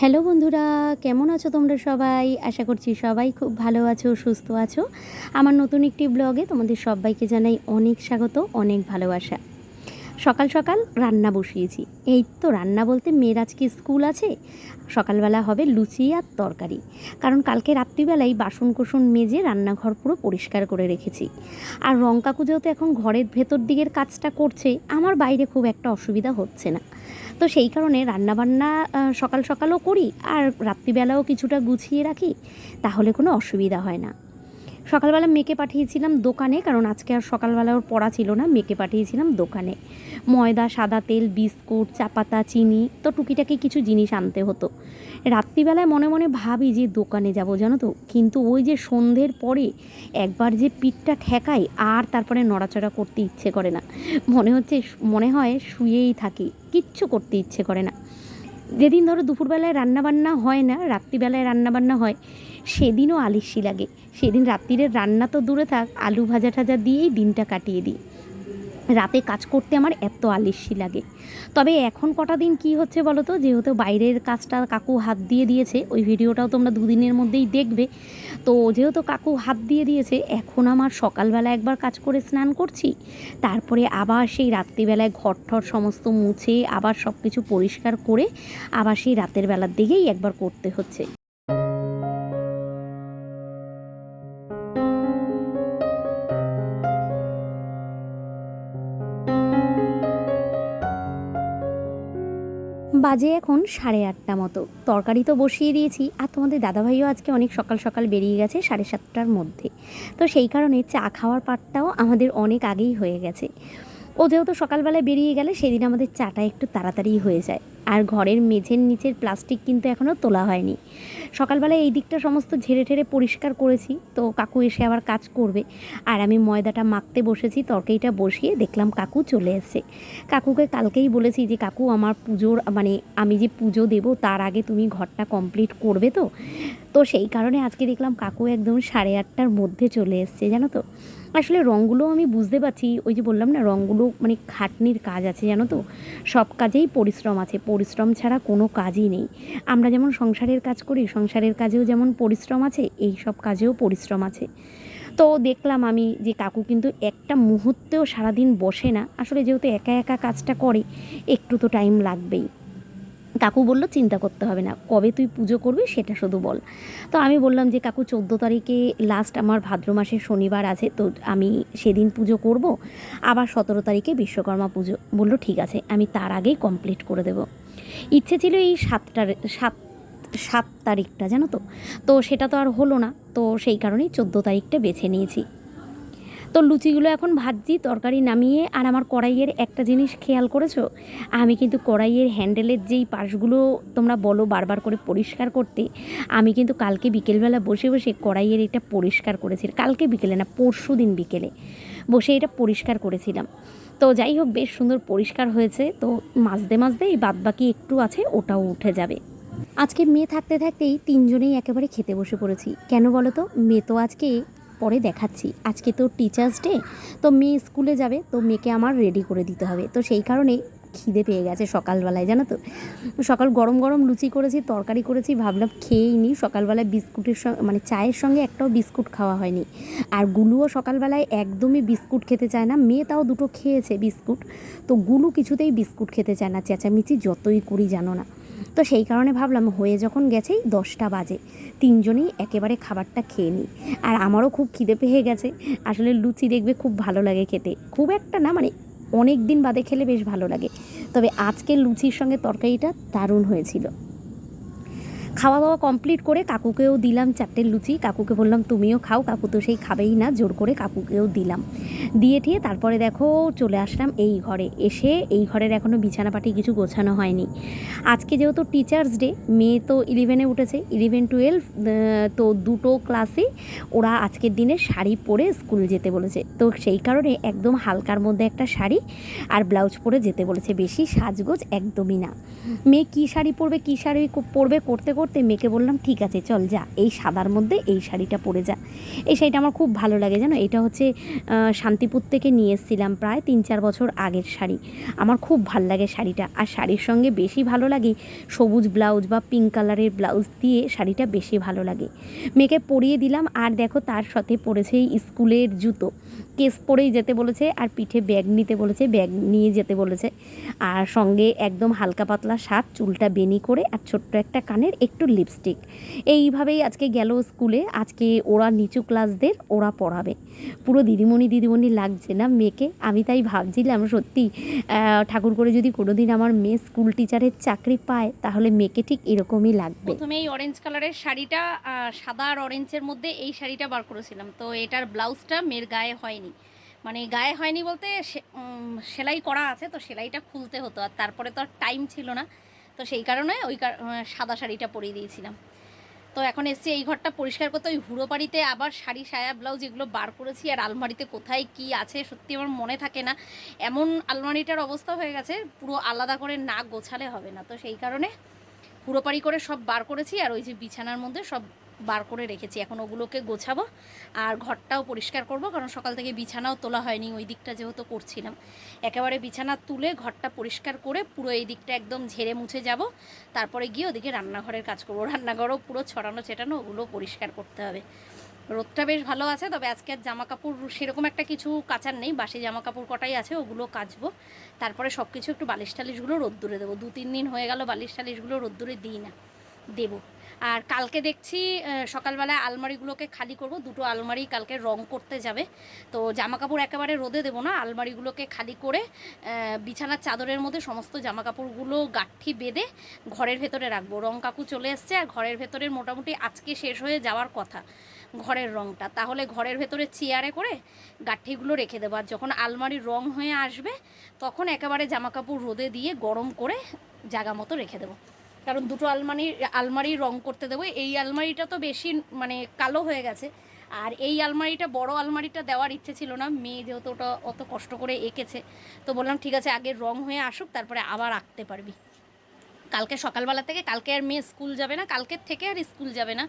Hello বন্ধুরা, কেমন আছো তোমরা সবাই? আশা করছি সবাই খুব ভালো আছো, সুস্থ আছো। আমার নতুন একটি ব্লগে তোমাদের সবাইকে জানাই অনেক স্বাগত, অনেক ভালোবাসা। সকাল সকাল রান্না বসিয়েছি। এই তো রান্না বলতে মেয়ের আজকে স্কুল আছে। সকালবেলা হবে লুচি আর তরকারি। কারণ কালকে রাত্রিবেলায় বাসন কোসন মেজে রান্নাঘর পুরো পরিষ্কার করে রেখেছি। আর রং কাকু যেহেতু এখন ঘরের ভেতর দিকের কাজটা করছে, আমার বাইরে খুব একটা অসুবিধা হচ্ছে না। তো সেই কারণে রান্নাবান্না সকাল সকালও করি আর রাত্রিবেলাও কিছুটা গুছিয়ে রাখি, তাহলে কোনো অসুবিধা হয় না। সকালবেলা মেকে পাঠিয়েছিলাম দোকানে, কারণ আজকে আর সকালবেলা ওর পড়া ছিল না মেকে পাঠিয়েছিলাম দোকানে। ময়দা, সাদা তেল, বিস্কুট চাপাতা চিনি, তো টুকিটাকি কিছু জিনিস আনতে হতো। রাত্রিবেলায় মনে মনে ভাবি যে দোকানে যাব, জানো তো? কিন্তু ওই যে সন্ধ্যের পরে একবার যে পিঠটা ঠেকাই, আর তারপরে নড়াচড়া করতে ইচ্ছে করে না। মনে হচ্ছে মনে হয় শুয়েই থাকি, কিচ্ছু করতে ইচ্ছে করে না। যেদিন ধরো দুপুরবেলায় রান্নাবান্না হয় না, রাত্রিবেলায় রান্নাবান্না হয় সেদিনও আলিস্যি লাগে। সেদিন রাত্রিরের রান্না তো দূরে থাক, আলু ভাজা টাজা দিয়েই দিনটা কাটিয়ে দিই। রাতে কাজ করতে আমার এত আলিস্যি লাগে। তবে এখন কটা দিন কি হচ্ছে বলো তো? যেহেতু বাইরের কাজটা কাকু হাত দিয়ে দিয়েছে, ওই ভিডিওটাও তোমরা দুদিনের মধ্যেই দেখবে। তো যেহেতু কাকু হাত দিয়ে দিয়েছে, এখন আমার সকালবেলা একবার কাজ করে স্নান করছি। তারপরে আবার সেই রাত্রিবেলায় ঘর ঠর সমস্ত মুছে, আবার সব কিছু পরিষ্কার করে, আবার সেই রাতের বেলার দিকেই একবার করতে হচ্ছে। বাজে এখন সাড়ে আটটা মতো। তরকারি তো বসিয়ে দিয়েছি আর তোমাদের দাদাভাইও আজকে অনেক সকাল সকাল বেরিয়ে গেছে সাড়ে সাতটার মধ্যে। তো সেই কারণে চা খাওয়ার পাটটাও আমাদের অনেক আগেই হয়ে গেছে। ও যেহেতু সকালবেলায় বেরিয়ে গেলে সেদিন আমাদের চাটা একটু তাড়াতাড়ি হয়ে যায়। আর ঘরের মেঝের নিচের প্লাস্টিক কিন্তু এখনও তোলা হয়নি। সকালবেলায় এই দিকটা সমস্ত ঝেড়ে ঠেড়ে পরিষ্কার করেছি। তো কাকু এসে আবার কাজ করবে। আর আমি ময়দাটা মাখতে বসেছি, তরকারিটা বসিয়ে দেখলাম কাকু চলে এসছে। কাকুকে কালকেই বলেছি যে, কাকু, আমার পুজোর মানে আমি যে পুজো দেব, তার আগে তুমি ঘরটা কমপ্লিট করবে তো? তো সেই কারণে আজকে দেখলাম কাকু একদম সাড়ে আটটার মধ্যে চলে এসছে, জানো তো? আসলে রঙগুলো আমি বুঝতে পারছি, ওই যে বললাম না, রঙগুলো মানে খাটনির কাজ আছে, জানো তো? সব কাজেই পরিশ্রম আছে, পরিশ্রম ছাড়া কোনো কাজই নেই। আমরা যেমন সংসারের কাজ করি, সংসারের কাজেও যেমন পরিশ্রম আছে, এই সব কাজেও পরিশ্রম আছে। তো দেখলাম আমি যে কাকু কিন্তু একটা মুহূর্তেও সারাদিন বসে না, আসলে যেহেতু একা একা কাজটা করে, একটু তো টাইম লাগবেই। কাকু বলল, চিন্তা করতে হবে না, কবে তুই পুজো করবি সেটা শুধু বল। তো আমি বললাম যে, কাকু, চোদ্দ তারিখে লাস্ট আমার ভাদ্র মাসের শনিবার আছে, তো আমি সেদিন পুজো করব, আবার সতেরো তারিখে বিশ্বকর্মা পুজো। বলল, ঠিক আছে, আমি তার আগেই কমপ্লিট করে দেব। ইচ্ছে ছিল এই সাতটার, সাত সাত তারিখটা, জানো তো? তো সেটা তো আর হলো না, তো সেই কারণেই চোদ্দ তারিখটা বেছে নিয়েছি। তো লুচিগুলো এখন ভাজছি, তরকারি নামিয়ে, আর আমার কড়াইয়ের একটা জিনিস খেয়াল করেছ? আমি কিন্তু কড়াইয়ের হ্যান্ডেলের যেই পাশগুলো তোমরা বলো বারবার করে পরিষ্কার করতে, আমি কিন্তু কালকে বিকেলবেলা বসে বসে কড়াইয়ের এটা পরিষ্কার করেছি, কালকে বিকেলে না, পরশু দিন বিকেলে বসে এটা পরিষ্কার করেছিলাম। তো যাই হোক, বেশ সুন্দর পরিষ্কার হয়েছে, তো মাজতে মাজতে এই বাদবাকি একটু আছে, ওটাও উঠে যাবে। আজকে মেয়ে থাকতে থাকতেই তিনজনেই একেবারে খেতে বসে পড়েছি, কেন বলো তো? মেয়ে তো আজকে পরে দেখাচ্ছি। আজকে তো টিচার্স ডে তো মেয়ে স্কুলে যাবে, তো মেয়েকে আমার রেডি করে দিতে হবে। তো সেই কারণে খিদে পেয়ে গেছে সকালবেলায়, জানো তো? সকাল গরম গরম লুচি করেছি, তরকারি করেছি, ভাবলাম খেয়েই নি সকালবেলায় বিস্কুটের সঙ্গে মানে চায়ের সঙ্গে একটাও বিস্কুট খাওয়া হয়নি। আর গুলুও সকালবেলায় একদমই বিস্কুট খেতে চায় না। মেয়ে তাও দুটো খেয়েছে বিস্কুট। তো গুলু কিছুতেই বিস্কুট খেতে চায় না। চেঁচামেচি যতই করি জানো না। তো সেই কারণে ভাবলাম হয়ে যখন গেছে দশটা বাজে। তিনজনেই একেবারে খাবারটা খেয়ে নিই। আর আমারও খুব খিদে পেয়ে গেছে। আসলে লুচি দেখবে খুব ভালো লাগে খেতে। খুব একটা না মানে অনেক দিন বাদে খেলে বেশ ভালো লাগে। তবে আজকে লুচির সঙ্গে তরকারিটা দারুণ হয়েছিল। খাওয়া দাওয়া কমপ্লিট করে কাকুকেও দিলাম চারটে লুচি। কাকুকে বললাম, তুমিও খাও, কাকু তো সেই খাবেই না। জোর করে কাকুকেও দিলাম। দিয়ে ঠিয়ে তারপরে দেখো চলে আসলাম এই ঘরে। এসে এই ঘরের এখনও বিছানাপাটি কিছু গোছানো হয়নি। আজকে যেহেতু টিচার্স ডে মেয়ে তো ইলেভেনে উঠেছে। ইলেভেন টুয়েলভ তো দুটো ক্লাসে ওরা আজকের দিনে শাড়ি পরে স্কুল যেতে বলেছে। তো সেই কারণে একদম হালকার মধ্যে একটা শাড়ি আর ব্লাউজ পরে যেতে বলেছে। বেশি সাজগোজ একদমই না। মেয়ে কী শাড়ি পরবে, কী শাড়ি পরবে, করতে করতে মেয়েকে বললাম, ঠিক আছে, চল যা। এই সাদার মধ্যে এই শাড়িটা পরে যা। এই শাড়িটা আমার খুব ভালো লাগে, জানো? এটা হচ্ছে শান্তিপুর থেকে নিয়ে এসেছিলাম প্রায় তিন চার বছর আগের শাড়ি। আমার খুব ভালো লাগে শাড়িটা। আর শাড়ির সঙ্গে বেশি ভালো লাগে সবুজ ব্লাউজ বা পিঙ্ক কালারের ব্লাউজ দিয়ে শাড়িটা বেশি ভালো লাগে। মেয়েকে পরিয়ে দিলাম, আর দেখো তার সাথে এই স্কুলের জুতো। কেস পরেই যেতে বলেছে, আর পিঠে ব্যাগ নিতে বলেছে, ব্যাগ নিয়ে যেতে বলেছে। আর সঙ্গে একদম হালকা পাতলা শার্ট, চুলটা বেনি করে, আর ছোট্ট একটা কানের একটু লিপস্টিক এইভাবেই আজকে গেল স্কুলে। আজকে ওরা নিচু ক্লাসদের ওরা পড়াবে। পুরো দিদিমণি দিদিমণি লাগছে না মেয়েকে? আমি তাই ভাবছিলাম, সত্যি ঠাকুর করে যদি কোনোদিন আমার মেয়ে স্কুল টিচারের চাকরি পায়, তাহলে মেয়েকে ঠিক এরকমই লাগবে। প্রথমে এই অরেঞ্জ কালারের শাড়িটা সাদা আর অরেঞ্জের মধ্যে এই শাড়িটা বার করেছিলাম। তো এটার ব্লাউজটা মেয়ের গায়ে হয়নি। মানে গায়ে হয়নি বলতে সেলাই করা আছে, তো সেলাইটা খুলতে হতো। আর তারপরে তো আর টাইম ছিল না। তো সেই কারণে ওই সাদা শাড়িটা পরিয়ে দিয়েছিলাম। তো এখন এসছি এই ঘরটা পরিষ্কার করতে। ওই হুড়ো বাড়িতে আবার শাড়ি, সায়া, ব্লাউজ এগুলো বার করেছি। আর আলমারিতে কোথায় কি আছে সত্যি আমার মনে থাকে না। এমন আলমারিটার অবস্থা হয়ে গেছে, পুরো আলাদা করে না গোছালে হবে না। তো সেই কারণে পুরোপারি করে সব বার করেছি। আর ওই যে বিছানার মধ্যে সব বার করে রেখেছি। এখন ওগুলোকে গোছাবো আর ঘরটাও পরিষ্কার করব, কারণ সকাল থেকে বিছানাও তোলা হয়নি, ওই দিকটা যেহেতু করছিলাম। একেবারে বিছানা তুলে ঘরটা পরিষ্কার করে পুরো এই দিকটা একদম ঝেড়ে মুছে যাব। তারপরে গিয়ে ওদিকে রান্নাঘরের কাজ করব। রান্নাঘরও পুরো ছড়ানো চেটানো ওগুলো পরিষ্কার করতে হবে। রোদটা বেশ ভালো আছে, তবে আজকে আর জামা কাপড় সেরকম একটা কিছু কাচার নেই। বাসি জামা কাপড় কটাই আছে, ওগুলো কাচবো। তারপরে সব কিছু একটু বালিশ টালিশগুলো রোদ্দুরে দেবো। দু তিন দিন হয়ে গেল বালিশ টালিশগুলো রোদ্দুরে দিই না, দেবো। আর কালকে দেখছি সকালবেলায় আলমারিগুলোকে খালি করব, দুটো আলমারি কালকে রং করতে যাবে। তো জামা কাপড় একেবারে রোদে দেবো না, আলমারিগুলোকে খালি করে বিছানার চাদরের মধ্যে সমস্ত জামা কাপড়গুলো গাঁঠি বেঁধে ঘরের ভেতরে রাখব। রং কাকু চলে এসছে, আর ঘরের ভেতরের মোটামুটি আজকে শেষ হয়ে যাওয়ার কথা, ঘরের রংটা। তাহলে ঘরের ভেতরে চেয়ারে করে গাঁঠিগুলো রেখে দেবো। আর যখন আলমারির রং হয়ে আসবে, তখন একেবারে জামা কাপড় রোদে দিয়ে গরম করে জায়গা মতো রেখে দেবো। কারণ দুটো আলমারি আলমারি রং করতে দেবো। এই আলমারিটা তো বেশি মানে কালো হয়ে গেছে। আর এই আলমারিটা, বড় আলমারিটা দেওয়ার ইচ্ছে ছিল না। মেয়ে যেহেতু ওটা অত কষ্ট করে এঁকেছে, তো বললাম, ঠিক আছে, আগে রং হয়ে আসুক, তারপরে আবার আঁকতে পারবি। কালকে সকালবেলা থেকে, কালকে আর মেয়ে স্কুল যাবে না কালকের থেকে আর স্কুল যাবে না।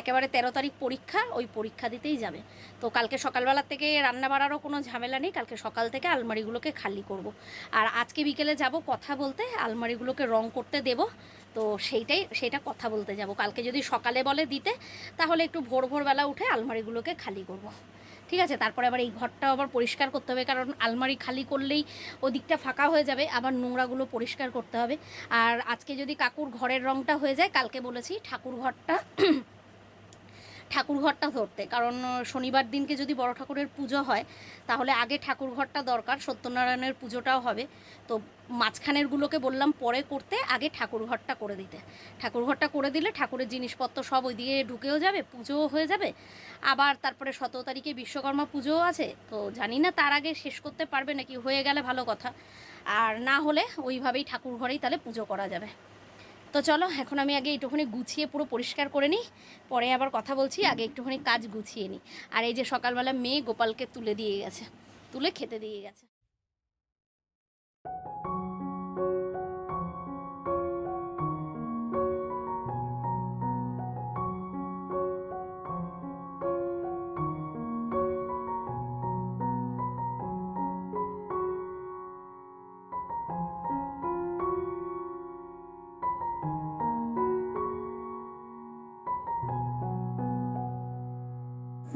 একেবারে তেরো তারিখ পরীক্ষা, ওই পরীক্ষা দিতেই যাবে। তো কালকে সকালবেলা থেকে রান্না বাড়ারও কোনো ঝামেলা নেই, কালকে সকাল থেকে আলমারিগুলোকে খালি করব। আর আজকে বিকেলে যাব কথা বলতে, আলমারিগুলোকে রং করতে দেব। তো সেইটাই সেটা কথা বলতে যাব। কালকে যদি সকালে বলে দিতে, তাহলে একটু ভোর ভোরবেলা উঠে আলমারিগুলোকে খালি করব। ঠিক আছে? তারপরে আবার এই ঘরটা আবার পরিষ্কার করতে হবে, কারণ আলমারি খালি করলেই ওদিকটা ফাঁকা হয়ে যাবে, আবার নোংরাগুলো পরিষ্কার করতে হবে। আর আজকে যদি কাকুর ঘরের রঙটা হয়ে যায়, কালকে বলেছি ঠাকুর ঘরটা ঠাকুর ঘরটা ধরতে। কারণ শনিবার দিনকে যদি বড় ঠাকুরের পুজো হয়, তাহলে আগে ঠাকুর ঘরটা দরকার, সত্যনারায়ণের পুজোটাও হবে। তো মাঝখানেরগুলোকে বললাম পরে করতে, আগে ঠাকুর ঘরটা করে দিতে। ঠাকুর ঘরটা করে দিলে ঠাকুরের জিনিসপত্র সব ওইদিকে ঢুকেও যাবে, পুজোও হয়ে যাবে। আবার তারপরে সতেরো তারিখে বিশ্বকর্মা পুজোও আছে, তো জানি না তার আগে শেষ করতে পারবে নাকি, হয়ে গেলে ভালো কথা। আর না হলে ওইভাবেই ঠাকুর ঘরেই তাহলে পুজো করা যাবে। তো চলো, এখন আমি আগে একটুখানি গুছিয়ে পুরো পরিষ্কার করে নিই, পরে আবার কথা বলছি, আগে একটুখানি কাজ গুছিয়ে নিই। আর এই যে সকালবেলা মেয়ে গোপালকে তুলে দিয়ে গেছে, তুলে খেতে দিয়ে গেছে।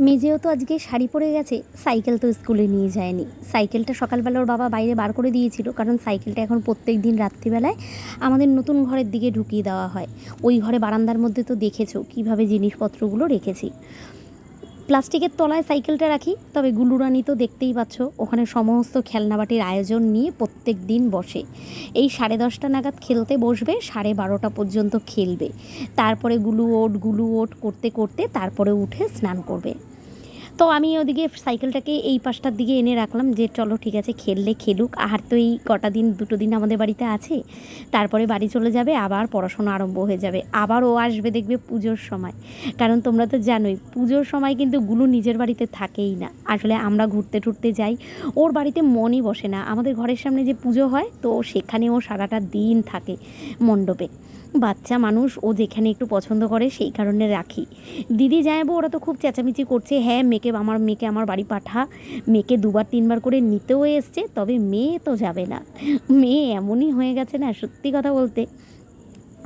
মেজেও তো আজকে শাড়ি পরে গেছে, সাইকেল তো স্কুলে নিয়ে যায়নি। সাইকেলটা সকালবেলা ওর বাবা বাইরে বার করে দিয়েছিল, কারণ সাইকেলটা এখন প্রত্যেক দিন রাত্রিবেলায় আমাদের নতুন ঘরের দিকে ঢুকিয়ে দেওয়া হয়। ওই ঘরে বারান্দার মধ্যে তো দেখেছ কীভাবে জিনিসপত্রগুলো রেখেছি। প্লাস্টিকের তলায় সাইকেলটা রাখি, তবে গুলুরানি তো দেখতেই পাচ্ছ, ওখানে সমস্ত খেলনাবাটির আয়োজন নিয়ে প্রত্যেক দিন বসে। এই সাড়ে দশটা নাগাদ খেলতে বসবে, সাড়ে বারোটা পর্যন্ত খেলবে। তারপরে গুলু ওট গুলু ওট করতে করতে তারপরে উঠে স্নান করবে। তো আমি ওদিকে সাইকেলটাকে এই পাশটার দিকে এনে রাখলাম যে, চলো, ঠিক আছে, খেললে খেলুক। আর তো এই কটা দিন, দুটো দিন আমাদের বাড়িতে আছে। তারপরে বাড়ি চলে যাবে, আবার পড়াশোনা আরম্ভ হয়ে যাবে। আবার ও আসবে দেখবে পুজোর সময়। কারণ তোমরা তো জানোই, পুজোর সময় কিন্তু গুলু নিজের বাড়িতে থাকেই না। আসলে আমরা ঘুরতে টুরতে যাই, ওর বাড়িতে মনই বসে না। আমাদের ঘরের সামনে যে পুজো হয়, তো সেখানে ও সারাটা দিন থাকে মণ্ডপে। বাচ্চা মানুষ ও যেখানে একটু পছন্দ করে সেই কারণে রাখি। দিদি যাইবো ওরা তো খুব চেঁচামেচি করছে হ্যাঁ মেয়েকে আমার মেয়েকে আমার বাড়ি পাঠা। মেয়েকে দুবার, তিনবার করে নিতেও এসছে, তবে মেয়ে তো যাবে না। মেয়ে এমনই হয়ে গেছে না, সত্যি কথা বলতে।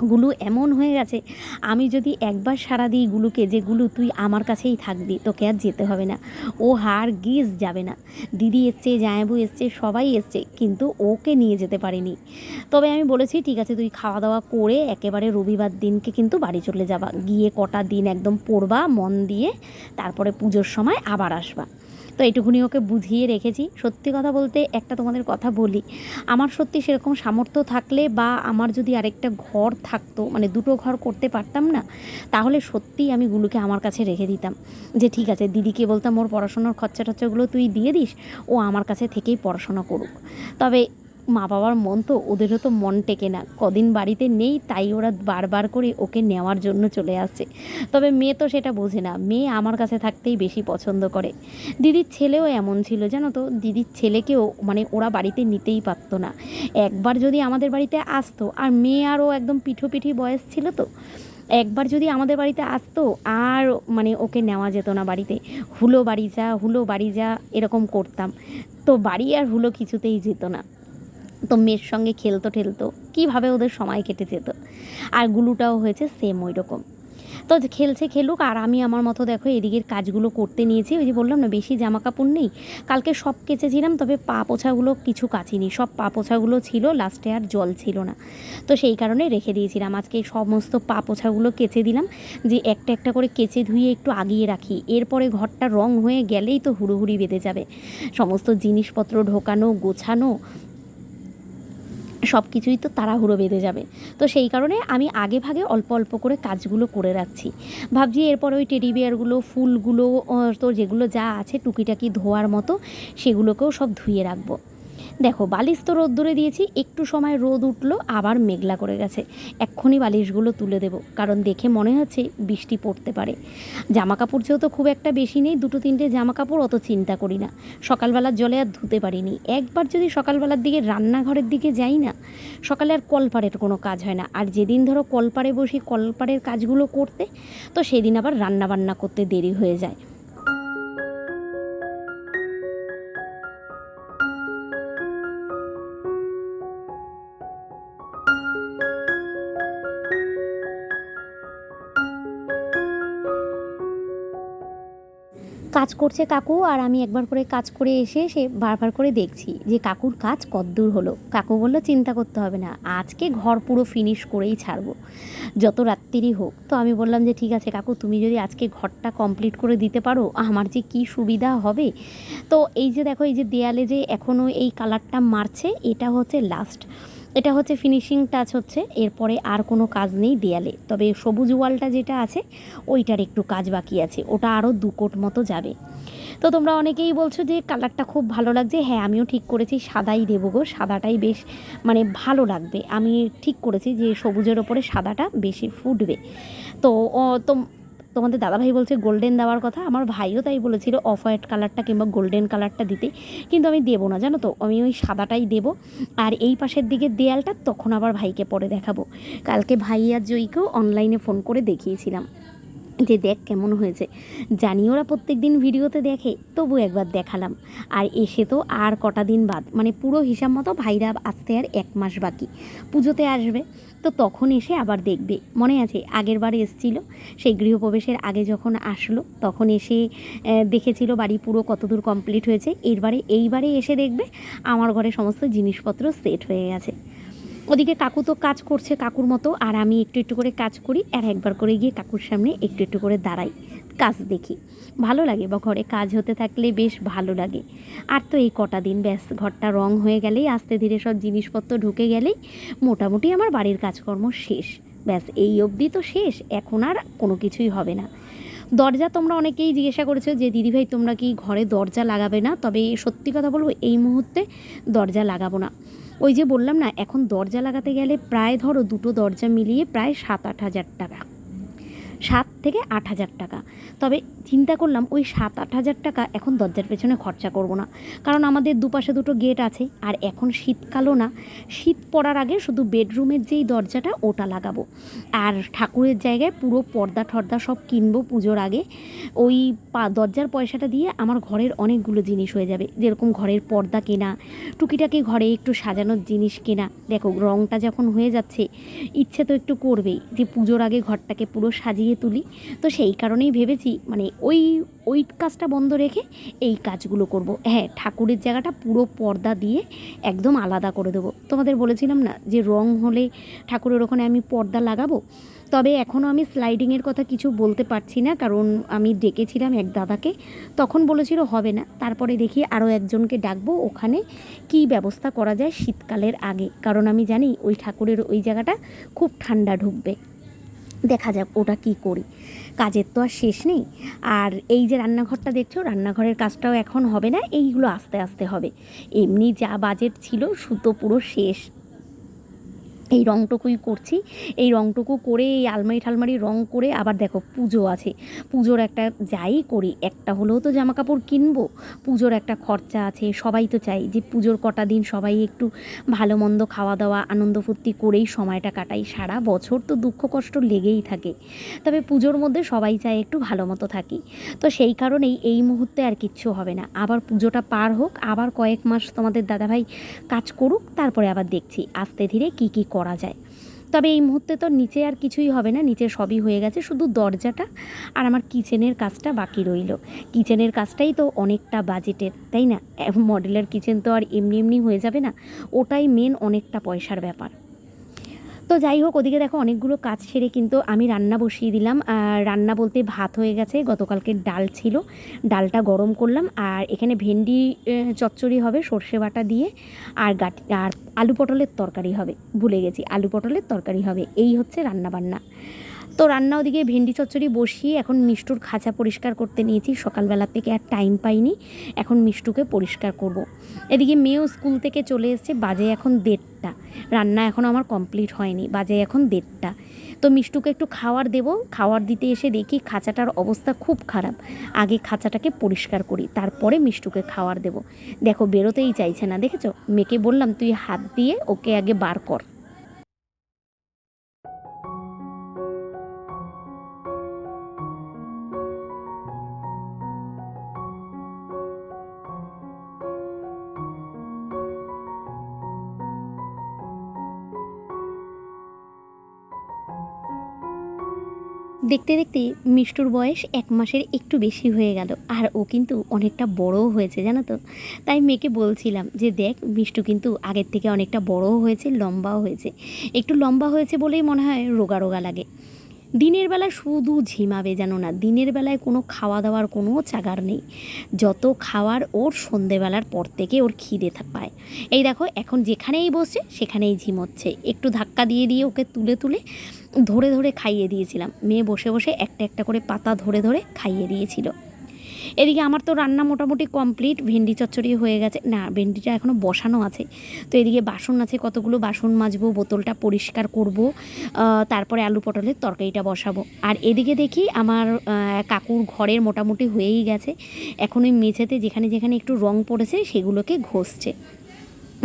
গুলু এমন হয়ে গেছে, আমি যদি একবার সারা দিই গুলুকে যে, গুলু, তুই আমার কাছেই থাকবি, তোকে আর যেতে হবে না। ও হার গিজ যাবে না। দিদি এসছে জায়াবু এসছে, সবাই এসছে, কিন্তু ওকে নিয়ে যেতে পারিনি। তবে আমি বলেছি, ঠিক আছে, তুই খাওয়া দাওয়া করে একেবারে রবিবার দিনকে কিন্তু বাড়ি চলে যাবা। গিয়ে কটা দিন একদম পড়বা, মন দিয়ে, তারপরে পুজোর সময় আবার আসবা। তো এটুকুনি ওকে বুঝিয়ে রেখেছি। সত্যি কথা বলতে একটা তোমাদের কথা বলি। আমার সত্যি সেরকম সামর্থ্য থাকলে বা আমার যদি আরেকটা ঘর থাকতো মানে দুটো ঘর করতে পারতাম না, তাহলে সত্যিই আমি গুলোকে আমার কাছে রেখে দিতাম। যে ঠিক আছে, দিদিকে বলতাম, ওর পড়াশোনার খরচা টরচাগুলো তুই দিয়ে দিস, ও আমার কাছে থেকেই পড়াশোনা করুক। তবে মা বাবার মন তো ওদেরও তো মন টেকে না। কদিন বাড়িতে নেই, তাই ওরা বারবার করে ওকে নেওয়ার জন্য চলে আসছে। তবে মেয়ে তো সেটা বোঝে না। মেয়ে আমার কাছে থাকতেই বেশি পছন্দ করে। দিদির ছেলেও এমন ছিল, জানো তো? দিদির ছেলেকেও মানে ওরা বাড়িতে নিতেই পারতো না। একবার যদি আমাদের বাড়িতে আসতো, আর মেয়ে আরও একদম পিঠোপিঠি বয়স ছিল তো, একবার যদি আমাদের বাড়িতে আসতো, আর মানে ওকে নেওয়া যেত না বাড়িতে। হুলো বাড়ি যা, হুলো বাড়ি যা, এরকম করতাম। তো বাড়ি আর হুলো কিছুতেই যেত না। তো মেয়ের সঙ্গে খেলতো ঠেলতো। কীভাবে ওদের সময় কেটে যেত। আর গুলুটাও হয়েছে সেম ওই রকম তো খেলছে খেলুক, আর আমি আমার মতো দেখো এদিকের কাজগুলো করতে নিয়েছি। ওই যে বললাম না, বেশি জামা কাপড় নেই। কালকে সব কেচেছিলাম, তবে পা পোছাগুলো কিছু কাচিনি। সব পা পোছাগুলো ছিল লাস্টে আর জল ছিল না। তো সেই কারণে রেখে দিয়েছিলাম। আজকে সমস্ত পা পোছাগুলো কেচে দিলাম। যে একটা একটা করে কেচে ধুয়ে একটু আগিয়ে রাখি। এরপরে ঘরটা রং হয়ে গেলেই তো হুড়োহুড়ি বেঁধে যাবে। সমস্ত জিনিসপত্র ঢোকানো, গোছানো সব কিছুই তো তাড়াহুড়ো বেঁধে যাবে। তো সেই কারণে আমি আগে ভাগে অল্প অল্প করে কাজগুলো করে রাখছি। ভাবছি এরপর ওই টেডি বিয়ারগুলো ফুলগুলো তো যেগুলো যা আছে টুকিটাকি ধোয়ার মতো, সেগুলোকেও সব ধুয়ে রাখব। দেখো, বালিশ তো রোদ দূরে দিয়েছি, একটু সময় রোদ উঠল, আবার মেঘলা করে গেছে। এক্ষুনি বালিশগুলো তুলে দেবো, কারণ দেখে মনে হচ্ছে বৃষ্টি পড়তে পারে। জামা কাপড় যেহেতু খুব একটা বেশি নেই, দুটো তিনটে জামা কাপড় অত চিন্তা করি না। সকালবেলার জলে আর ধুতে পারিনি। একবার যদি সকালবেলার দিকে রান্নাঘরের দিকে যাই না, সকালে আর কলপাড়ের কোনো কাজ হয় না। আর যেদিন ধরো কলপাড়ে বসি কলপাড়ের কাজগুলো করতে, তো সেদিন আবার রান্না বান্না করতে দেরি হয়ে যায়। কাজ করছে কাকু আর আমি একবার করে কাজ করে এসে সে বারবার করে দেখছি যে কাকুর কাজ কদ্দূর হলো। কাকু বলল, চিন্তা করতে হবে না, আজকে ঘর পুরো ফিনিশ করেই ছাড়বো। যত রাত্রিরই হোক। তো আমি বললাম যে, ঠিক আছে কাকু, তুমি যদি আজকে ঘরটা কমপ্লিট করে দিতে পারো, আমার যে কি সুবিধা হবে? তো এই যে দেখো, এই যে দেয়ালে যে এখনও এই কালারটা মারছে, এটা হচ্ছে লাস্ট এটা হচ্ছে ফিনিশিং টাচ হচ্ছে, এরপরে আর কোনো কাজ নেই দেয়ালে। তবে সবুজ ওয়ালটা যেটা আছে, ওইটার একটু কাজ বাকি আছে, ওটা আরও দু কোট মতো যাবে। তো তোমরা অনেকেই বলছো যে কালারটা খুব ভালো লাগছে হ্যাঁ আমিও ঠিক করেছি, সাদাই দেবো গো, সাদাটাই বেশ মানে ভালো লাগবে। আমি ঠিক করেছি যে সবুজের ওপরে সাদাটা বেশি ফুটবে। তো তোমাদের দাদাভাই বলছে গোল্ডেন দেওয়ার কথা, আমার ভাইও তাই বলেছিল অফ হোয়াইট কালারটা কিংবা গোল্ডেন কালারটা দিতে, কিন্তু আমি দেবো না, জানো তো? আমি ওই সাদাটাই দেবো। আর এই পাশের দিকে দেয়ালটা তখন আবার ভাইকে পরে দেখাবো। কালকে ভাই আর জয়ীকেও অনলাইনে ফোন করে দেখিয়েছিলাম। যে দেখ কেমন হয়েছে। জানি ওরা প্রত্যেক দিন ভিডিওতে দেখে, তবু একবার দেখালাম। আর এসে তো আর কটা দিন বাদ মানে পুরো হিসাব মতো ভাইরা আসতে আর এক মাস বাকি। পুজোতে আসবে, তো তখন এসে আবার দেখবে। মনে আছে, আগের বার এসছিল, সেই গৃহপ্রবেশের আগে যখন আসলো, তখন এসে দেখেছিল বাড়ি পুরো কতদূর কমপ্লিট হয়েছে। এরবারে, এইবারে এসে দেখবে, আমার ঘরে সমস্ত জিনিসপত্র সেট হয়ে গেছে। ওদিকে কাকু তো কাজ করছে কাকুর মতো, আর আমি একটু একটু করে কাজ করি, আর একবার করে গিয়ে কাকুর সামনে একটু একটু করে দাঁড়াই, কাজ দেখি। ভালো লাগে বা ঘরে কাজ হতে থাকলে বেশ ভালো লাগে। আর তো এই কটা দিন ব্যাস, ঘরটা রং হয়ে গেলেই, আস্তে ধীরে সব জিনিসপত্র ঢুকে গেলেই মোটামুটি আমার বাড়ির কাজকর্ম শেষ। ব্যাস, এই অবধি তো শেষ, এখন আর কোনো কিছুই হবে না। দরজা তোমরা অনেকেই জিজ্ঞাসা করেছ যে দিদিভাই তোমরা কি ঘরে দরজা লাগাবে না? তবে সত্যি কথা বলব, এই মুহূর্তে দরজা লাগাবো না। ওই যে বললাম না, এখন দরজা লাগাতে গেলে প্রায় ধরো দুটো দরজা মিলিয়ে প্রায় সাত আট হাজার টাকা। সাত থেকে আট হাজার টাকা। তবে চিন্তা করলাম ওই সাত, আট হাজার টাকা এখন দরজার পেছনে খরচা করব না। কারণ আমাদের দুপাশে দুটো গেট আছে, আর এখন শীতকালও না। শীত পড়ার আগে শুধু বেডরুমের যেই দরজাটা, ওটা লাগাবো। আর ঠাকুরের জায়গায় পুরো পর্দা ঠর্দা সব কিনবো পুজোর আগে। ওই পা, দরজার পয়সাটা দিয়ে আমার ঘরের অনেকগুলো জিনিস হয়ে যাবে। যেরকম ঘরের পর্দা কেনা, টুকিটাকি ঘরে একটু সাজানোর জিনিস কেনা। দেখো রঙটা যখন হয়ে যাচ্ছে, ইচ্ছে তো একটু করবেই যে পুজোর আগে ঘরটাকে পুরো সাজিয়ে তুলি। তো সেই কারণেই ভেবেছি মানে ওই ওই কাজটা বন্ধ রেখে এই কাজগুলো করব। হ্যাঁ ঠাকুরের জায়গাটা পুরো পর্দা দিয়ে একদম আলাদা করে দেবো। তোমাদের বলেছিলাম না যে রং হলে ঠাকুরের ওখানে আমি পর্দা লাগাবো? তবে এখনও আমি স্লাইডিংয়ের কথা কিছু বলতে পারছি না, কারণ আমি ডেকেছিলাম এক দাদাকে। তখন বলেছিল হবে না। তারপরে দেখি আরও একজনকে ডাকবো, ওখানে কি ব্যবস্থা করা যায় শীতকালের আগে। কারণ আমি জানি ওই ঠাকুরের ওই জায়গাটা খুব ঠান্ডা ঢুকবে। দেখা যাক ওটা কি করি। কাজের তো আর শেষ নেই। আর এই যে রান্নাঘরটা দেখছ, রান্নাঘরের কাজটাও এখন হবে না, এইগুলো আস্তে আস্তে হবে। এমনি যা বাজেট ছিল, সুতো পুরো শেষ। এই রংটুকুই করছি। এই রংটুকু করে, এই আলমারি ঠালমারি রং করে আবার দেখো পুজো আছে। পুজোর একটা যাই করি, একটা হলেও তো জামা কাপড় কিনবো। পুজোর একটা খরচা আছে, সবাই তো চাই যে পুজোর কটা দিন সবাই একটু ভালো মন্দ খাওয়া দাওয়া, আনন্দ ফুর্তি করেই সময়টা কাটাই। সারা বছর তো দুঃখ কষ্ট লেগেই থাকে। তবে পুজোর মধ্যে সবাই চায় একটু ভালো মতো থাকি। তো সেই কারণেই এই মুহূর্তে আর কিচ্ছু হবে না। আবার পুজোটা পার হোক, আবার কয়েক মাস তোমাদের দাদাভাই কাজ করুক, তারপরে আবার দেখছি। আস্তে ধীরে কি কী করা যায়। তবে এই মুহূর্তে তো নিচে আর কিছুই হবে না, নিচে সবই হয়ে গেছে, শুধু দরজাটা আর আমার কিচেনের কাজটা বাকি রইল। কিচেনের কাজটাই তো অনেকটা বাজেটের, তাই না? মডেলের কিচেন তো আর এমনি এমনি হয়ে যাবে না, ওটাই মেন অনেকটা পয়সার ব্যাপার। তো যাই হোক, ওদিকে দেখো অনেকগুলো কাজ সেরে কিন্তু আমি রান্না বসিয়ে দিলাম। আর রান্না বলতে ভাত হয়ে গেছে, গতকালকে ডাল ছিল। ডালটা গরম করলাম, আর এখানে ভেন্ডি চচ্চড়ি হবে সর্ষে বাটা দিয়ে, আর গাটি, আর আলু পটলের তরকারি হবে, ভুলে গেছি, আলু পটলের তরকারি হবে। এই হচ্ছে রান্না বান্না তো রান্না ওদিকে ভেন্ডি চচ্চড়ি বসিয়ে এখন মিষ্টুর খাঁচা পরিষ্কার করতে নিয়েছি। সকালবেলা থেকে আর টাইম পাইনি। এখন মিষ্টুকে পরিষ্কার করব। এদিকে মেয়েও স্কুল থেকে চলে এসছে, বাজে এখন দেড়টা। রান্না এখন আমার কমপ্লিট হয়নি, বাজে এখন দেড়টা। তো মিষ্টুকে একটু খাওয়ার দেব। খাওয়ার দিতে এসে দেখি খাঁচাটার অবস্থা খুব খারাপ। আগে খাঁচাটাকে পরিষ্কার করি, তারপরে মিষ্টুকে খাওয়ার দেব। দেখো, বেরোতেই চাইছে না, দেখেছ? মেয়েকে বললাম, তুই হাত দিয়ে ওকে আগে বার কর। দেখতে দেখতে মিষ্টুর বয়স এক মাসের একটু বেশি হয়ে গেল, আর ও কিন্তু অনেকটা বড়ও হয়েছে, জানো তো। তাই মেয়েকে বলছিলাম যে, দেখ, মিষ্টু কিন্তু আগের থেকে অনেকটা বড়ও হয়েছে, লম্বাও হয়েছে। একটু লম্বা হয়েছে বলেই মনে হয় রোগা রোগা লাগে। দিনের বেলা শুধু ঝিমাবে জানো না, দিনের বেলায় কোনো খাওয়া দাওয়ার কোনো চাগার নেই। যত খাওয়ার ওর সন্ধেবেলার পর থেকে ওর খিদে পায়। এই দেখো, এখন যেখানেই বসছে, সেখানেই ঝিমোচ্ছে। একটু ধাক্কা দিয়ে দিয়ে ওকে তুলে তুলে ধরে ধরে খাইয়ে দিয়েছিলাম। মেয়ে বসে বসে একটা একটা করে পাতা ধরে ধরে খাইয়ে দিয়েছিল। এদিকে আমার তো রান্না মোটামুটি কমপ্লিট, ভেন্ডি চচ্চড়ি হয়ে গেছে। না, ভেন্ডিটা এখনও বসানো আছে। তো এদিকে বাসন আছে, কতগুলো বাসন মাজবো, বোতলটা পরিষ্কার করব তারপরে আলু পটলের তরকারিটা বসাবো। আর এদিকে দেখি আমার কাকুর ঘরের মোটামুটি হয়েই গেছে। এখন ওই মেঝেতে যেখানে যেখানে একটু রং পড়েছে, সেগুলোকে ঘষছে।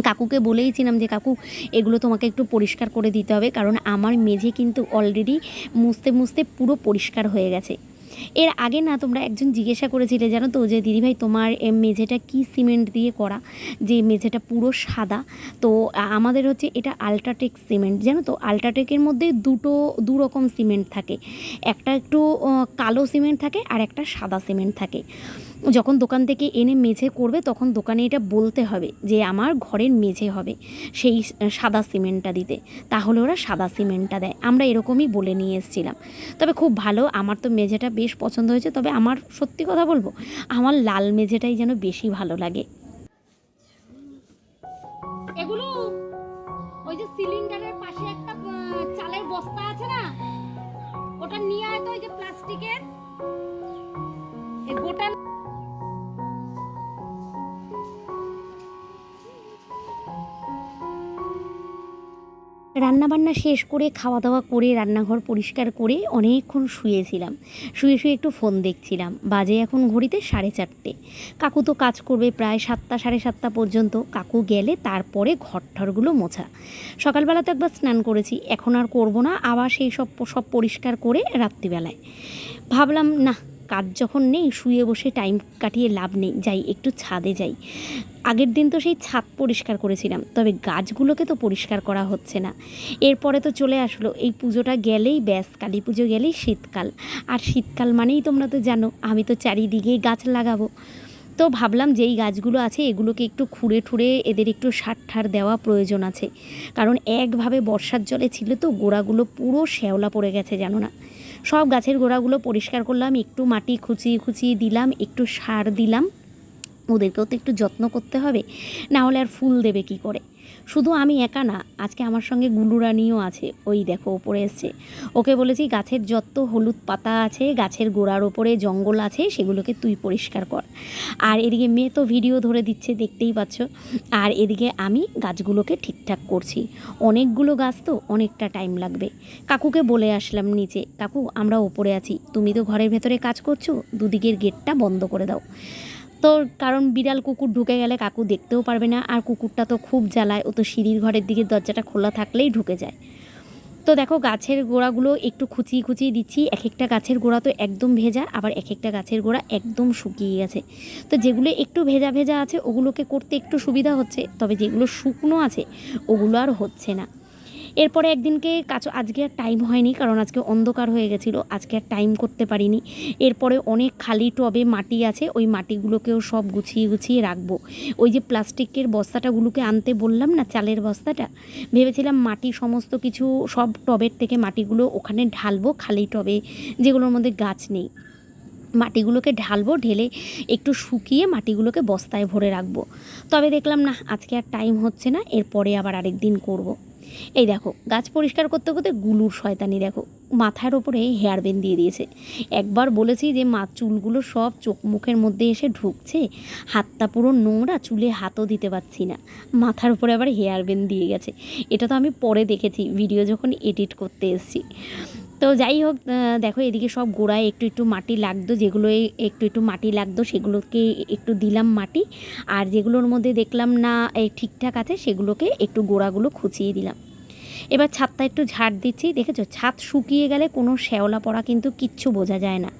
কাকুকে বলেইছিলাম যে, কাকু, এগুলো তোমাকে একটু পরিষ্কার করে দিতে হবে, কারণ আমার মেঝে কিন্তু অলরেডি মুছতে মুছতে পুরো পরিষ্কার হয়ে গেছে। এর আগে না তোমরা একজন জিজ্ঞাসা করেছিলে, জানো তো, যে দিদিভাই তোমার মেঝেটা কি সিমেন্ট দিয়ে করা? যে, মেঝেটা পুরো সাদা। তো আমাদের হচ্ছে এটা আলট্রাটেক সিমেন্ট জানো তো? আলট্রাটেকের মধ্যে দুটো, দু রকম সিমেন্ট থাকে। একটা একটু কালো সিমেন্ট থাকে আর একটা সাদা সিমেন্ট থাকে। যখন দোকান থেকে এনে মেঝে করবে, তখন দোকানে এটা বলতে হবে যে, আমার ঘরের মেঝে হবে সেই সাদা সিমেন্টটা দিতে। তাহলে ওরা সাদা সিমেন্টটা দেয়। আমরা এরকমই বলে নিয়ে এসেছিলাম। তবে খুব ভালো, আমার তো মেঝেটা বেশ পছন্দ হয়েছে। তবে আমার সত্যি কথা বলব, আমার লাল মেঝেটাই যেন বেশি ভালো লাগে। এগুলো ওই যে সিলিন্ডারের পাশে একটা চালের বস্তা আছে না? ওটা নিয়ে আয় তো, ওই যে প্লাস্টিকের। গোটা রান্নাবান্না শেষ করে খাওয়া দাওয়া করে, রান্নাঘর পরিষ্কার করে অনেকক্ষণ শুয়েছিলাম। শুয়ে শুয়ে একটু ফোন দেখছিলাম। বাজে এখন ঘড়িতে সাড়ে চারটে। কাকু তো কাজ করবে প্রায় সাতটা, সাড়ে সাতটা পর্যন্ত। কাকু গেলে তারপরে ঘরঠরগুলো মোছা। সকালবেলা তো একবার স্নান করেছি। এখন আর করব না। আবার সেই সব সব পরিষ্কার করে রাত্রিবেলায়। ভাবলাম, না কাজ যখন নেই, শুয়ে বসে টাইম কাটিয়ে লাভ নেই, যাই, একটু ছাদে যাই। আগের দিন তো সেই ছাদ পরিষ্কার করেছিলাম, তবে গাছগুলোকে তো পরিষ্কার করা হচ্ছে না। এরপরে তো চলে আসলো, এই পুজোটা গেলেই ব্যাস, কালী পুজো গেলেই শীতকাল। আর শীতকাল মানেই তোমরা তো জানো, আমি তো চারিদিকেই গাছ লাগাবো। তো ভাবলাম যেই গাছগুলো আছে, এগুলোকে একটু খুঁড়ে ঠুড়ে এদের একটু সার ঠার দেওয়া প্রয়োজন আছে। কারণ একভাবে বর্ষার জলে ছিল তো, গোড়াগুলো পুরো শ্যাওলা পড়ে গেছে, জানো না? সব গাছের গোড়াগুলো পরিষ্কার করলাম, একটু মাটি খুঁচিয়ে খুঁচিয়ে দিলাম, একটু সার দিলাম। ওদেরকেও তো একটু যত্ন করতে হবে, না হলে আর ফুল দেবে কি করে? শুধু আমি একা না, আজকে আমার সঙ্গে গুলুরানিও আছে। ওই দেখো, ওপরে এসছে। ওকে বলেছি, গাছের যত হলুদ পাতা আছে, গাছের গোড়ার ওপরে জঙ্গল আছে, সেগুলোকে তুই পরিষ্কার কর। আর এদিকে মেয়ে তো ভিডিও ধরে দিচ্ছে, দেখতেই পাচ্ছ। আর এদিকে আমি গাছগুলোকে ঠিকঠাক করছি। অনেকগুলো গাছ তো অনেকটা টাইম লাগবে। কাকুকে বলে আসলাম নিচে, কাকু, আমরা ওপরে আছি। তুমি তো ঘরের ভেতরে কাজ করছ, দুদিকের গেটটা বন্ধ করে দাও। তো কারণ বিড়াল কুকুর ঢুকে গেলে কাকু দেখতেও পারবে না, আর কুকুরটা তো খুব জ্বালায়, ও তো সিঁড়ির ঘরের দিকে দরজাটা খোলা থাকলেই ঢুকে যায়। তো দেখো গাছের গোড়াগুলো একটু খুচিয়ে খুচিয়ে দিচ্ছি এক একটা গাছের গোড়া তো একদম ভেজা, আবার এক একটা গাছের গোড়া একদম শুকিয়ে গেছে। তো যেগুলো একটু ভেজা ভেজা আছে, ওগুলোকে করতে একটু সুবিধা হচ্ছে, তবে যেগুলো শুকনো আছে, ওগুলো আর হচ্ছে না। এরপরে একদিনকে কাজ, আজকে আর টাইম হয়নি, কারণ আজকে অন্ধকার হয়ে গেছিল, আজকে আর টাইম করতে পারিনি। এরপরে অনেক খালি টবে মাটি আছে, ওই মাটিগুলোকেও সব গুছিয়ে গুছিয়ে রাখব। ওই যে প্লাস্টিকের বস্তাটাগুলোকে আনতে বললাম না, চালের বস্তাটা? ভেবেছিলাম মাটি সমস্ত কিছু সব টবের থেকে মাটিগুলো ওখানে ঢালবো, খালি টবে, যেগুলোর মধ্যে গাছ নেই। মাটিগুলোকে ঢালবো, ঢেলে একটু শুকিয়ে মাটিগুলোকে বস্তায় ভরে রাখব। তবে দেখলাম না, আজকে আর টাইম হচ্ছে না, এরপরে আবার আরেক দিন করব। এই দেখো, গাছ পরিষ্কার করতে করতে গুলুর শয়তানি, দেখো, মাথার ওপরে হেয়ার ব্যান্ড দিয়ে দিয়েছে। একবার বলেছি যে মা, চুলগুলো সব চোখ মুখের মধ্যে এসে ঢুকছে, হাতটা পুরো নোংরা, চুলে হাতও দিতে পারছি না। মাথার উপরে আবার হেয়ার ব্যান্ড দিয়ে গেছে। এটা তো আমি পরে দেখেছি ভিডিও যখন এডিট করতে এসেছি। তো যাই হোক দেখো এদিকে সব গোড়ায় একটু একটু মাটি লাগতো যেগুলো একটু একটু মাটি লাগতো, সেগুলোকে একটু দিলাম মাটি। আর যেগুলোর মধ্যে দেখলাম না এই ঠিকঠাক আছে, সেগুলোকে একটু গোড়াগুলো খুঁচিয়ে দিলাম। এবার ছাদটা একটু ঝাড় দিচ্ছি, দেখেছ? ছাদ শুকিয়ে গেলে কোনো শ্যাওলা পড়া কিন্তু কিচ্ছু বোঝা যায় না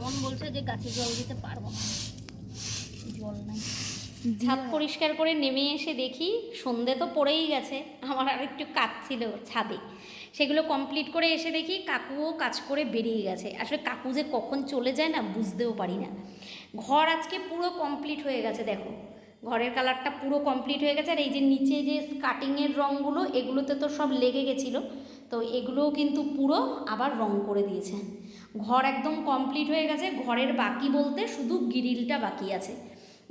মন বলছে যে গাছে জল দিতে পারব না। জল নাই। ছাদ পরিষ্কার করে নেমে এসে দেখি সন্ধে তো পড়েই গেছে আমার আর একটু কাজ ছিল ছাদে। সেগুলো কমপ্লিট করে এসে দেখি কাকুও কাজ করে বেরিয়ে গেছে। আসলে কাকু যে কখন চলে যায় না বুঝতেও পারি না। ঘর আজকে পুরো কমপ্লিট হয়ে গেছে দেখো। ঘরের কালারটা পুরো কমপ্লিট হয়ে গেছে আর এই যে নিচে যে স্কাটিংয়ের রঙগুলো এগুলোতে তো সব লেগে গেছিল। তো এগুলোও কিন্তু পুরো আবার রং করে দিয়েছে। ঘর একদম কমপ্লিট হয়ে গেছে, ঘরের বাকি বলতে শুধু গ্রিলটা বাকি আছে।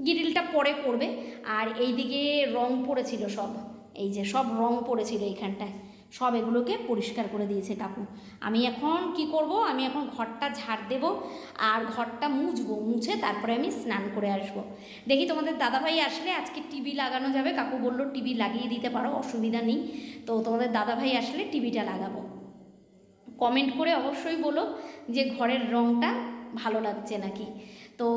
গিরিলটা পরে করবে, আর এইদিকে রং পড়েছিল সব, এই যে সব রং পড়েছিল এইখানটায়। সব এগুলোকে পরিষ্কার করে দিয়েছে কাকু। আমি এখন কি করব? আমি এখন ঘরটা ঝাড় দেব, আর ঘরটা মুছবো, মুছে তারপরে আমি স্নান করে আসব। দেখি তোমাদের দাদাভাই আসলে আজকে টিভি লাগানো যাবে। কাকু বলল টিভি লাগিয়ে দিতে পারো, অসুবিধা নেই। তো তোমাদের দাদাভাই আসলে টিভিটা লাগাবো। কমেন্ট করে অবশ্যই বলো যে ঘরের রঙটা ভালো লাগছে নাকি। তো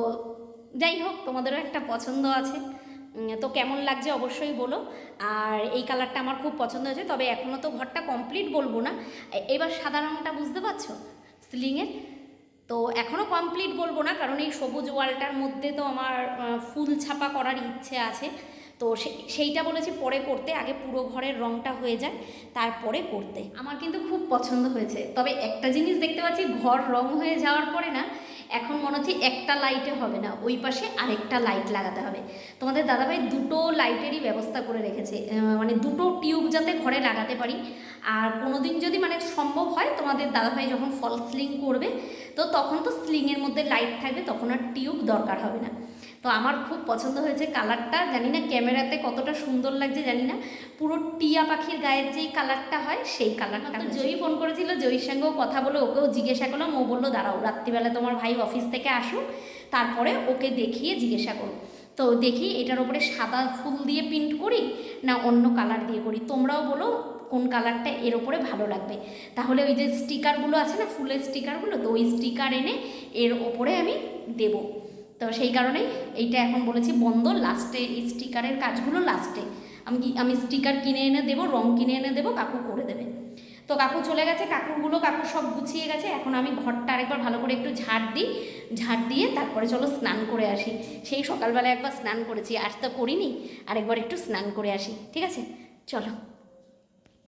যাই হোক, তোমাদেরও একটা পছন্দ আছে। তো কেমন লাগছে অবশ্যই বলো। আর এই কালারটা আমার খুব পছন্দ হয়েছে, তবে এখনও তো ঘরটা কমপ্লিট বলব না। এবার সাদা রঙটা বুঝতে পারছ? সিলিংয়ের তো এখনও কমপ্লিট বলব না, কারণ এই সবুজ ওয়ালটার মধ্যে তো আমার ফুল ছাপা করার ইচ্ছে আছে। তো সেইটা বলেছি পরে করতে, আগে পুরো ঘরের রংটা হয়ে যায়, তারপরে করতে। আমার কিন্তু খুব পছন্দ হয়েছে। তবে একটা জিনিস দেখতে পাচ্ছি, ঘর রং হয়ে যাওয়ার পরে না, এখন মনে হচ্ছে একটা লাইটে হবে না, ওই পাশে আরেকটা লাইট লাগাতে হবে। তোমাদের দাদাভাই দুটো লাইটেরই ব্যবস্থা করে রেখেছে। মানে দুটো টিউব যাতে ঘরে লাগাতে পারি। আর কোনো দিন যদি মানে সম্ভব হয়, তোমাদের দাদাভাই যখন ফল স্লিং করবে, তো তখন তো স্লিংয়ের মধ্যে লাইট থাকবে, তখন আর টিউব দরকার হবে না। তো আমার খুব পছন্দ হয়েছে কালারটা। জানি না ক্যামেরাতে কতটা সুন্দর লাগছে জানি না। পুরো টিয়া পাখির গায়ের যেই কালারটা হয় সেই কালারটা জয়ী ফোন করেছিল জয়ীর সঙ্গেও কথা বলে ওকেও জিজ্ঞাসা করলাম ও বলল দাঁড়াও রাত্রিবেলা তোমার ভাই অফিস থেকে আসুক তারপরে ওকে দেখিয়ে জিজ্ঞাসা করো। তো দেখি এটার ওপরে সাদা ফুল দিয়ে প্রিন্ট করি না অন্য কালার দিয়ে করি? তোমরাও বলো কোন কালারটা এর ওপরে ভালো লাগবে। তাহলে ওই যে স্টিকারগুলো আছে না ফুলের স্টিকারগুলো তো ওই স্টিকার এনে এর ওপরে আমি দেব। তো সেই কারণে এইটা এখন বলেছি বন্ধ লাস্টে এই স্টিকারের কাজগুলো লাস্টে আমি আমি স্টিকার কিনে এনে দেবো, রং কিনে এনে দেবো, কাকু করে দেবে। তো কাকু চলে গেছে কাকুরগুলো কাকু সব গুছিয়ে গেছে, এখন আমি ঘরটা আরেকবার ভালো করে একটু ঝাড় দিই, ঝাড় দিয়ে তারপরে চলো স্নান করে আসি। সেই সকালবেলা একবার স্নান করেছি, আর তো করিনি, আরেকবার একটু স্নান করে আসি, ঠিক আছে? চলো।